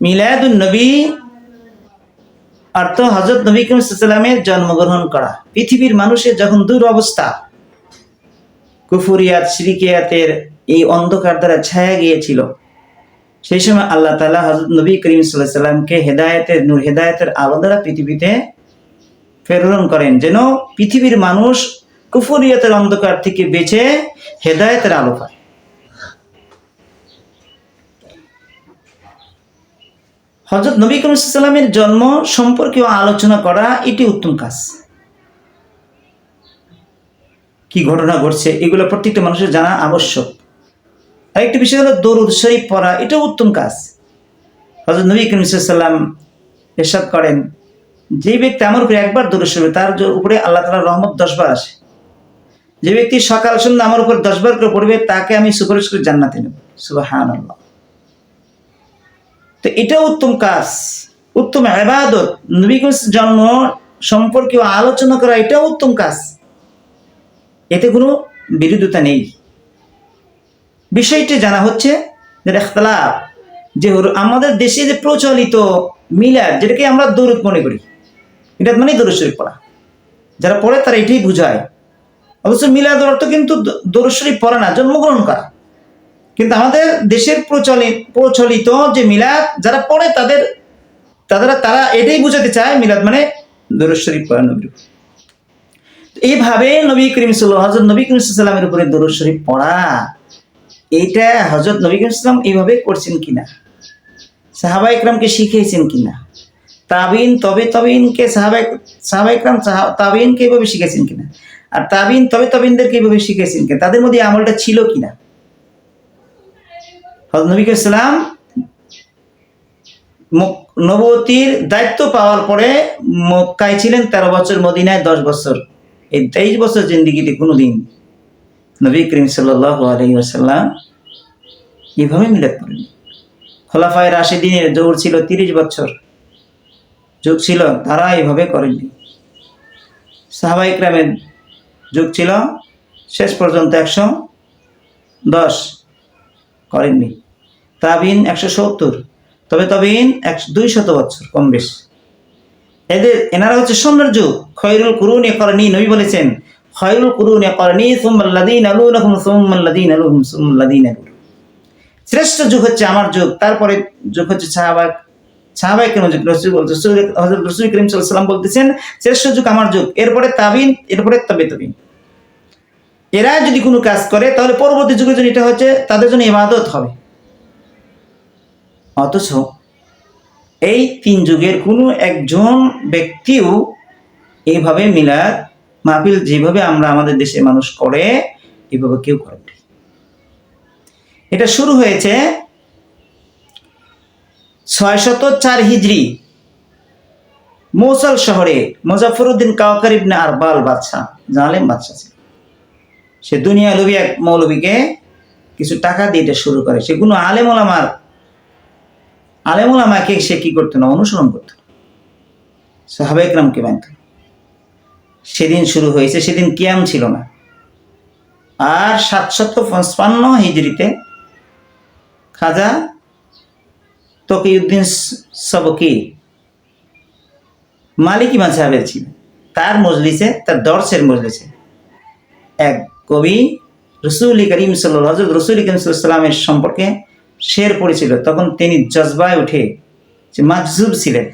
মিলাদুন নবী অর্থ হজরত নবী করিম সাল্লামের জন্মগ্রহণ করা। পৃথিবীর মানুষের যখন দূর অবস্থা, কুফুরিয়াত শ্রিকিয়াতের এই অন্ধকার দ্বারা ছায়া গিয়েছিল, সেই সময় আল্লাহ তালা হজরত নবী করিম সাল্লাহ সাল্লামকে হেদায়তের নূর, হেদায়তের আলো দ্বারা পৃথিবীতে প্রেরণ করেন, যেন পৃথিবীর মানুষ কুফুরিয়াতের অন্ধকার থেকে বেঁচে হেদায়তের আলো পায়। হজরত নবী করিম জন্ম সম্পর্কেও আলোচনা করা এটি উত্তম কাজ। কি ঘটনা ঘটছে, এগুলো প্রত্যেকটা মানুষের জানা আবশ্যক। আরেকটি বিষয় হলো দরুদ শরীফ পড়া, এটাও উত্তম কাজ। হজরত নবী করিম এরশাদ করেন, যে ব্যক্তি আমার উপরে একবার দরুদ শরীফ তার উপরে আল্লাহ তালার রহমত দশবার আসে। যে ব্যক্তি সকাল সন্ধ্যা আমার উপর দশবার করে পড়বে, তাকে আমি সুপারিশ করে জান্নাতে নেব। সুবাহান আল্লাহ তো এটাও উত্তম কাজ, উত্তম আবাদত নবী জন্ম সম্পর্কে আলোচনা করা, এটাও উত্তম কাজ। এতে কোনো বিরোধিতা নেই। বিষয়টি জানা হচ্ছে যে এখতলাফ যে আমাদের দেশে যে প্রচলিত মিলাদ, যেটাকে আমরা দৌড় মনে করি, এটা মানে দৌড় পড়া। যারা পড়ে তারা এটাই বুঝায়। অবশ্য মিলাদ অর্থ কিন্তু দৌড় পড়া না, জন্মগ্রহণ করা। কিন্তু আমাদের দেশের প্রচলিত প্রচলিত যে মিলাদ, যারা পড়ে তাদের তারা তারা এটাই বুঝাতে চায় মিলাদ মানে দরুদ পড়া নবীর এইভাবে নবী করিম সাল্লাম হজরত নবী করিম সাল্লামের উপরে দরুদ শরীফ পড়া, এইটা হজরত নবী করিম সাল্লাম এইভাবে করছেন কিনা? সাহাবা ইকরামকে শিখিয়েছেন কিনা? তাবিন, তবে তবিনকে সাহাবা সাহাবা ইকরাম তাবিনকে এইভাবে শিখেছেন কিনা? আর তাবিন, তবে তবিনদেরকে এইভাবে শিখেছেন কিনা? তাদের মধ্যে আমলটা ছিল কিনা? হজরত নবী নবতির দায়িত্ব পাওয়ার পরে মক্কায় ছিলেন তেরো বছর, মদিনায় দশ বছর। এই তেইশ বছর জিন্দিগিতে কোনোদিন নবী করিম সাল্লাহ আলহি আসাল্লাম এইভাবে মিলাদ করেন খোলাফায় রাশিদিনের দৌড় ছিল তিরিশ বছর। যুগ ছিল, তারা এইভাবে করেননি। সাহাবা ইকরামের যুগ ছিল, শেষ পর্যন্ত একশো দশ। করেননি। তাবিন একশো সত্তর। তবে তবিন একশো দুই শত বছর, কম বেশ। এদের এনারা হচ্ছে সোনার যুগ খয়রুল কুরুন এ করনি, নবী বলেছেন খয়রুল কুরুন এ করনি সুম্মাল্লাদিন আলু রকম সুম্মাল্লাদিন আলু সুম্মাল্লাদিন আলু শ্রেষ্ঠ যুগ হচ্ছে আমার যুগ। তারপরে যুগ হচ্ছে সাহাবাক সাহাবাই কেন যুগ? হযরত রসুল করিম সাল্লাম বলতেছেন, শ্রেষ্ঠ যুগ আমার যুগ। এরপরে তাবিন, এরপরে তবে তবিন। এরা যদি কোনো কাজ করে, তাহলে পরবর্তী যুগের জন্য এটা হচ্ছে, তাদের জন্য ইবাদত হবে। অথচ এই তিন যুগের কোনো একজন ব্যক্তিও এইভাবে মিলাদ মাহফিল যেভাবে আমরা আমাদের দেশে মানুষ করে, এইভাবে কেউ করে এটা শুরু হয়েছে ছয়শত চার হিজড়ি মৌসাল শহরে মুজাফরউদ্দিন কাওয়াকার ইবনে আরবাল বাদশাহ, জালেম বাদশাহ ছিল সে দুনিয়া লোভী এক মৌলবীকে কিছু টাকা এটা শুরু করে। সে কোনো আলেম ওলামার, আলেম ওলামাকে সে কি করতো না? অনুসরণ করতো। সাহাবেকরামকে মানত। সেদিন শুরু হয়েছে, সেদিন কিয়াম ছিল না। আর সাতশত পঞ্চান্ন হিজড়িতে খাজা তকিউদ্দিন সবকি মালিকি মাঝহাবের ছিল তার মজলিসে, তার দর্শের মজলিসে এক কবি রসুল করিম সাল্লাহ হজরত রসুল করিম সাল্লামের সম্পর্কে শের পড়েছিল। তখন তিনি জজবায় উঠে যে মাজজুব ছিলেন।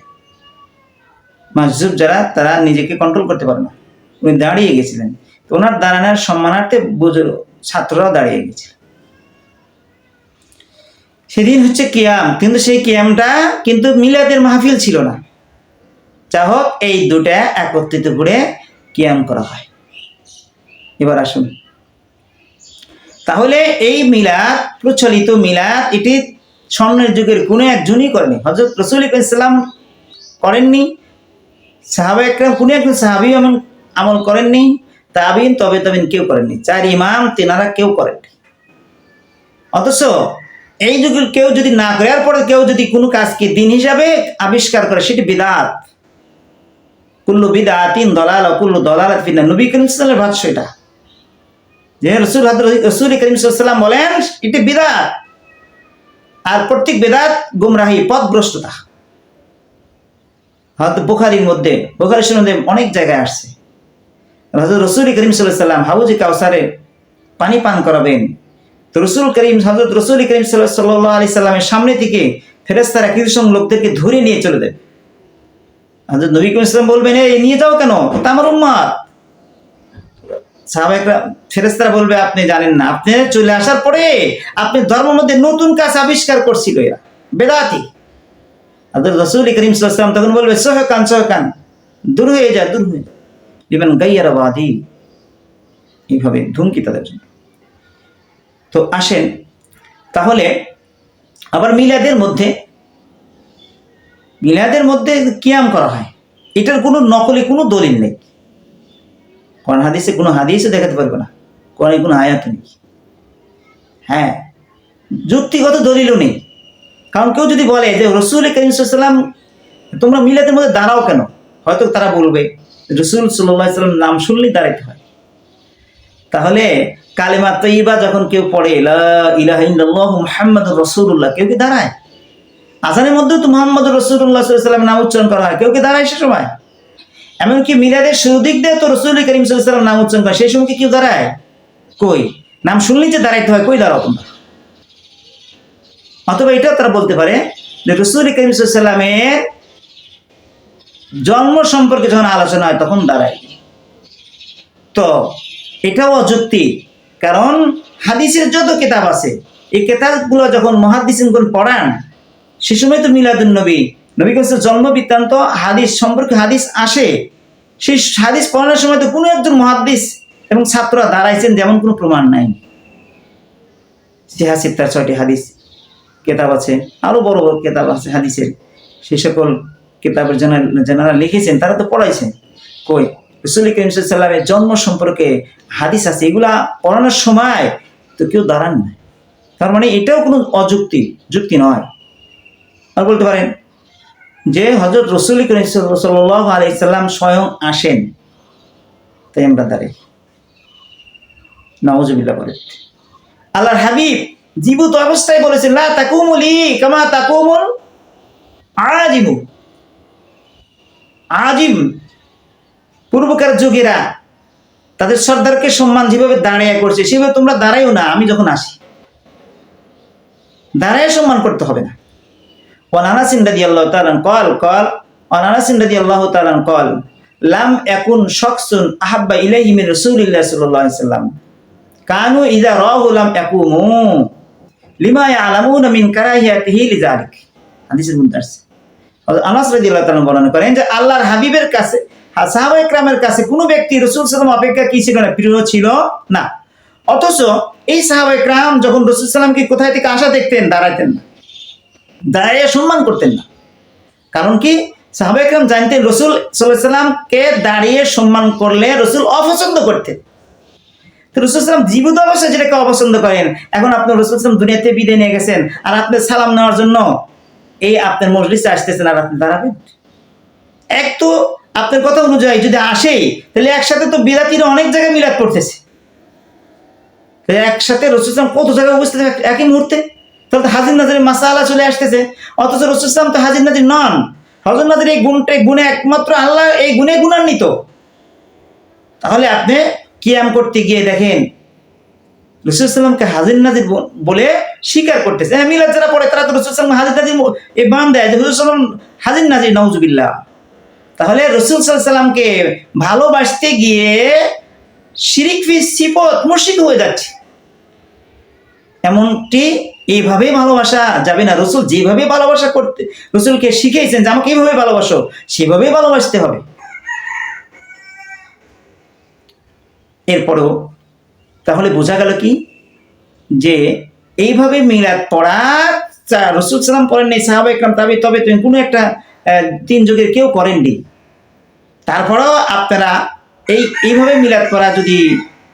মাজজুব যারা, তারা নিজেকে কন্ট্রোল করতে পারে না। উনি দাঁড়িয়ে গেছিলেন। তো ওনার দাঁড়ানোর সম্মানার্থে বুজুর ছাত্ররাও দাঁড়িয়ে গেছিল। সেদিন হচ্ছে কিয়াম। কিন্তু সেই কিয়ামটা কিন্তু মিলাদের মাহফিল ছিল না। যা হোক, এই দুটা একত্রিত করে কিয়াম করা হয়। এবার আসুন। তাহলে এই মিলাদ, প্রচলিত মিলাদ, এটি স্বর্ণের যুগের কোনো একজনই করেনি। হজরত রসুল ইসলাম করেননি, সাহাবা একরাম কোনো একজন সাহাবি এমন আমল করেননি, তাবিন, তবে তবিন কেউ করেননি। চার ইমাম তেনারা কেউ করেননি। অথচ এই যুগের কেউ যদি না করে আর পরে কেউ যদি কোনো কাজকে দিন হিসাবে আবিষ্কার করে, সেটি বিদাত। কুল্লু বিদাতিন দলাল কুল্লু দলাল ফিনা নবী করিম সাল্লামের ভাষ্য এটা। বলেন, এটি বিদাত। আর প্রত্যেক বেদাত গুমরাহি হয়তো বুখারির মধ্যে বুখারির মধ্যে অনেক জায়গায় আসছে। হজরত রসুল করিম সাল্লাম হাউজি কাউসারে পানি পান করাবেন। তো রসুল করিম হজরত রসুল করিম সাল্লাহ সাল্লামের সামনে থেকে ফেরেস্তারা সঙ্গ লোকদেরকে ধরে নিয়ে চলে দেন হজরত নবী করিম বলবেন, এই নিয়ে যাও কেন? তা আমার উম্মাদ সাহাবাহিকরা ফেরেস্তারা বলবে, আপনি জানেন না। আপনি চলে আসার পরে আপনি ধর্মের মধ্যে নতুন কাজ আবিষ্কার করছিল এরা। বেদাতি। আদর রসুল করিম সাল্লাম তখন বলবে, সহকান সহকান, দূর হয়ে যা, দূর হয়ে যা। ইভেন গাইয়ারা বাদি। এইভাবে ধুমকি তাদের জন্য। তো আসেন, তাহলে আবার মিলাদের মধ্যে মিলাদের মধ্যে কিয়াম করা হয়। এটার কোনো নকলে কোনো দলিল নেই। কোন হাদিসে কোনো হাদিসে দেখাতে পারবে না। কোরআনে কোনো আয়াত নেই। হ্যাঁ যুক্তিগত দলিলও নেই। কারণ কেউ যদি বলে যে রসুল করিমসাল্লাম তোমরা মিলাদের মধ্যে দাঁড়াও কেন? হয়তো তারা বলবে, রসুল সাল্লাম নাম শুনলেই দাঁড়াইতে হয়। তাহলে কালেমা তৈবা যখন কেউ পড়ে মোহাম্মদ রসুল্লাহ কেউ কি দাঁড়ায়? আজানের মধ্যেও তো মোহাম্মদ রসুল্লাহ সাল্লাম নাম উচ্চারণ করা হয়। কেউ কি দাঁড়ায় সে সময়? এমনকি মিলাদের সুদিক দিয়ে তো রসুল করিম সাল্লাম নাম উচ্চারণ করে। সেই সময় কি কেউ দাঁড়ায়? কই? নাম শুনলেই যে দাঁড়াইতে হয়, কই দাঁড়াও তোমরা? অথবা এটাও তারা বলতে পারে যে রসুল করিম সাল্লামের জন্ম সম্পর্কে যখন আলোচনা হয়, তখন দাঁড়ায়। তো এটাও অযুক্তি, কারণ হাদিসের যত কেতাব আছে, এই কেতাবগুলো যখন মহাদিসিনগুলো পড়ান, সে সময় তো মিলাদুল নবী নবী কাছে জন্ম বৃত্তান্ত হাদিস সম্পর্কে হাদিস আসে। সেই হাদিস পড়ানোর সময় তো কোনো একজন মহাদিস এবং ছাত্ররা দাঁড়াইছেন যেমন কোনো প্রমাণ নাই। সিহাসিব তার ছয়টি হাদিস কেতাব আছে, আরও বড় বড় কেতাব আছে হাদিসের। সেই সকল কেতাবের যারা লিখেছেন, তারা তো পড়াইছেন। কই? রসুল জন্ম সম্পর্কে হাদিস আছে, এগুলা পড়ানোর সময় তো কেউ দাঁড়ান না তার মানে এটাও কোনো অযুক্তি, যুক্তি নয়। আর বলতে পারেন যে হজরত রসুল সাল্লাহ আলাইসাল্লাম স্বয়ং আসেন। তাই আমরা দাঁড়াই। নওয়াজবিল্লা বলে আল্লাহর হাবিব জীবিত অবস্থায় বলেছেন, লা তাকুমুলি কামা তাকুমুল আজিমু আজিম পূর্বকার যুগেরা তাদের সর্দারকে সম্মান যেভাবে দাঁড়িয়ে করছে, সেভাবে তোমরা দাঁড়াইও না, আমি যখন আসি। দাঁড়ায় সম্মান করতে হবে না। ওয়ানানাসিন রাদি আল্লাহ তালান কল কল ওয়ানানাসিন রাদি আল্লাহ তালান কল লাম একুন শখসুন আহাব্বা ইলাইহি মিন রাসূলিল্লাহ সাল্লাল্লাহু আলাইহি সাল্লাম। কানু ইযা রাহু লাম ইয়াকুমু। লিমা ইয়ালামুনা মিন কারাহিয়াতিহি লিযালিক। হাদিসের মধ্যে করেন যে আল্লাহর হাবিবের কাছে সাহাবা একরামের কাছে কোনো ব্যক্তি রসুল সাল্লাম অপেক্ষা কি ছিল না, প্রিয় ছিল না। অথচ এই সাহাবা একরাম যখন রসুল সাল্লামকে কোথায় থেকে আসা দেখতেন, দাঁড়াইতেন না। দাঁড়িয়ে সম্মান করতেন না। কারণ কি? সাহাবা একরাম জানতেন রসুল সাল্লামকে দাঁড়িয়ে সম্মান করলে রসুল অপছন্দ করতেন। তো রসুল সাল্লাম জীবিত অবস্থায় যেটাকে অপছন্দ করেন, এখন আপনার রসুল সাল্লাম দুনিয়াতে বিদায় নিয়ে গেছেন, আর আপনি সালাম নেওয়ার জন্য এই আপনার মজলিসে আসতেছেন আর আপনি দাঁড়াবেন। এক তো আপনার কথা অনুযায়ী যদি আসেই তাহলে একসাথে তো বিরাতিরা অনেক জায়গায় মিলাদ তাহলে একসাথে রসুলাম কত জায়গায় উপস্থিত একই মুহূর্তে। তাহলে তো হাজির নাজির মাসালা চলে আসতেছে। অথচ রসুলাম তো হাজির নাজির নন। হজর নাজির এই গুণটা গুণে একমাত্র আল্লাহ এই গুণে গুণান্বিত। তাহলে আপনি কিয়াম করতে গিয়ে দেখেন রসুলামকে হাজির নাজির বলে স্বীকার করতেছে। হ্যাঁ মিলাদ যারা পড়ে তারা তো রসুলাম হাজির নাজির এই বান দেয় যে, হুজুর হাজির নাজির নওজুবিল্লাহ তাহলে রসুল সাল্লামকে ভালোবাসতে গিয়ে শিরিক ফি সিপত মুর্শিদ হয়ে যাচ্ছে। এমনটি এইভাবেই ভালোবাসা যাবে না। রসুল যেভাবে ভালোবাসা করতে রসুলকে শিখিয়েছেন যে আমাকে এইভাবে ভালোবাসো, সেভাবেই ভালোবাসতে হবে। এরপরও তাহলে বোঝা গেল কি? যে এইভাবে মিলাদ পড়া রসুল সালাম পড়েন নেই, সাহাবা ইকরাম তবে তবে তুমি কোনো একটা তিন যুগের কেউ করেননি। তারপরেও আপনারা এই এইভাবে মিলাদ করা যদি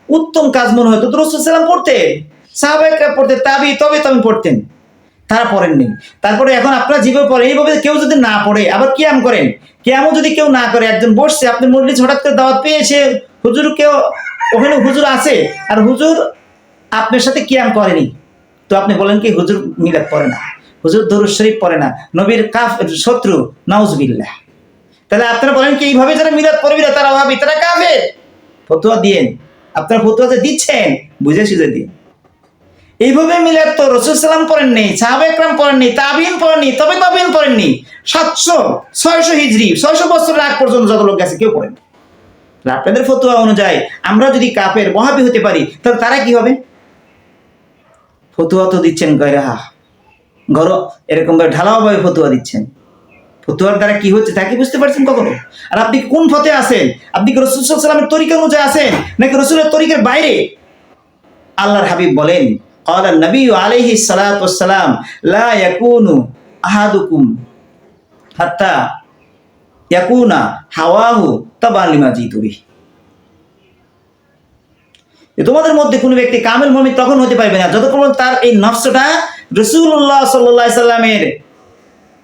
উত্তম কাজ মনে হতো তো রসুল সালাম পড়তেন সাহাবাহিকরা পড়তেন, তাবি, তবে তবে পড়তেন। তারা পড়েননি। তারপরে এখন আপনারা যেভাবে পড়েন এইভাবে কেউ যদি না পড়ে, আবার কিয়াম করেন? কিয়ামও যদি কেউ না করে, একজন বসছে, আপনি মল্লিস হঠাৎ করে দাওয়াত পেয়েছে হুজুর কেউ, ওখানে হুজুর আছে, আর হুজুর আপনার সাথে কিয়াম করেনি। তো আপনি বলেন কি, হুজুর মিলাদ পড়ে না, হুজুর দরুদ শরীফ পড়ে না, নবীর কাফ, শত্রু, নাউজবিল্লাহ। তাহলে আপনারা বলেন কি, এইভাবে যারা মিলাদ পড়বি না, তারা ভাবি তারা কাফের। ফতোয়া দিয়েন। আপনারা ফতোয়া যে দিচ্ছেন, বুঝে সুঝে দিন। এইভাবে মিলাদ তো রসুল সালাম পড়েননি, সাহাবে একরাম পড়েননি তাবিন পড়েননি, তবে তাবিন পড়েননি। সাতশো, ছয়শো হিজড়ি ছয়শো বছরের আগ পর্যন্ত যত লোক গেছে কেউ পড়েন। আপনাদের ফতোয়া অনুযায়ী আমরা যদি কাপের মহাবি হতে পারি, তাহলে তারা কি হবে? ফতুয়া তো দিচ্ছেন গয়রাহা গর, এরকম ভাবে ঢালাওভাবে ফতুয়া দিচ্ছেন। ফতুয়ার দ্বারা কি হচ্ছে তা কি বুঝতে পারছেন কখনো? আর আপনি কোন ফতে আছেন? আপনি কি রসুল তরিকা অনুযায়ী আছেন? নাকি রসুলের তরিকার বাইরে? আল্লাহর হাবিব বলেন قال النبي عليه الصلاة والسلام لا يكون أحدكم حتى يكون هواه تبعا لما جئت به যে তোমাদের মধ্যে কোনো ব্যক্তি কামেল মমিন তখন হতে পারবে না যতক্ষণ পর্যন্ত তার এই নফসটা রসুল্লাহ সাল্লাহ সাল্লামের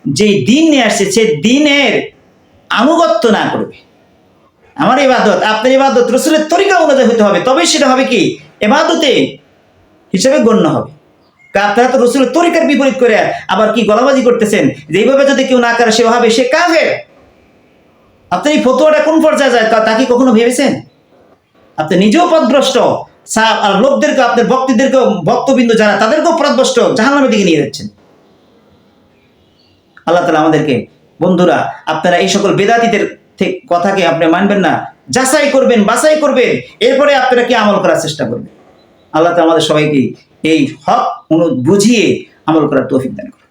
যে দিন নিয়ে আসছে সে দিনের আনুগত্য না করবে আমার ইবাদত আপনার ইবাদত রসুলের তরিকা অনুযায়ী হতে হবে তবে সেটা হবে কি এবাদতে হিসেবে গণ্য হবে। আপনারা তো রসুলের তরিকার বিপরীত করে আবার কি গলাবাজি করতেছেন? যে এইভাবে যদি কেউ না করে সে সে কাফের। আপনি এই ফতোয়াটা কোন পর্যায়ে যায়? তা কি কখনো ভেবেছেন? আপনি নিজেও পদভ্রষ্ট। আর লোকদেরকে, আপনার ভক্তিদেরকে ভক্তবিন্দু যারা, তাদেরকেও পদভ্রষ্ট জাহান্নামের দিকে নিয়ে যাচ্ছেন। আল্লাহ তালা আমাদেরকে, বন্ধুরা, আপনারা এই সকল বেদাতিদের থেকে কথাকে আপনি মানবেন না। যাচাই করবেন, বাছাই করবেন। এরপরে আপনারা কি আমল করার চেষ্টা করবেন? আল্লাহ আমাদের সবাইকে এই হক বুঝিয়ে আমল করার তৌফিক দান করুন।